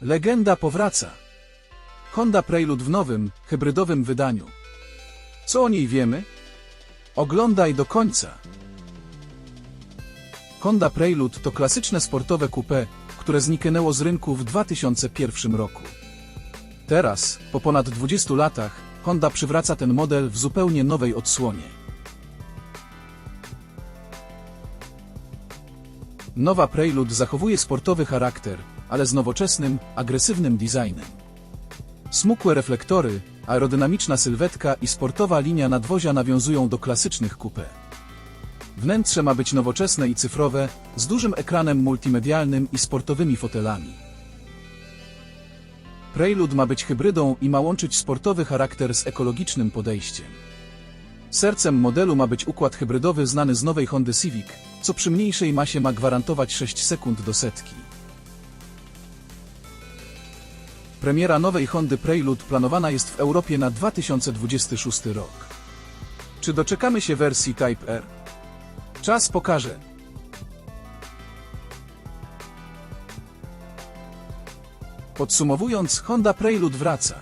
Legenda powraca. Honda Prelude w nowym, hybrydowym wydaniu. Co o niej wiemy? Oglądaj do końca. Honda Prelude to klasyczne sportowe coupé, które zniknęło z rynku w 2001 roku. Teraz, po ponad 20 latach, Honda przywraca ten model w zupełnie nowej odsłonie. Nowa Prelude zachowuje sportowy charakter, ale z nowoczesnym, agresywnym designem. Smukłe reflektory, aerodynamiczna sylwetka i sportowa linia nadwozia nawiązują do klasycznych coupé. Wnętrze ma być nowoczesne i cyfrowe, z dużym ekranem multimedialnym i sportowymi fotelami. Prelude ma być hybrydą i ma łączyć sportowy charakter z ekologicznym podejściem. Sercem modelu ma być układ hybrydowy znany z nowej Hondy Civic, co przy mniejszej masie ma gwarantować 6 sekund do setki. Premiera nowej Hondy Prelude planowana jest w Europie na 2026 rok. Czy doczekamy się wersji Type R? Czas pokaże. Podsumowując, Honda Prelude wraca.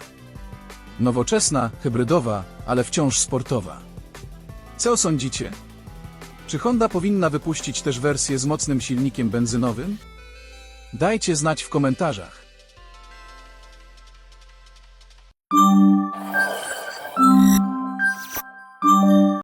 Nowoczesna, hybrydowa, ale wciąż sportowa. Co sądzicie? Czy Honda powinna wypuścić też wersję z mocnym silnikiem benzynowym? Dajcie znać w komentarzach. Thank you.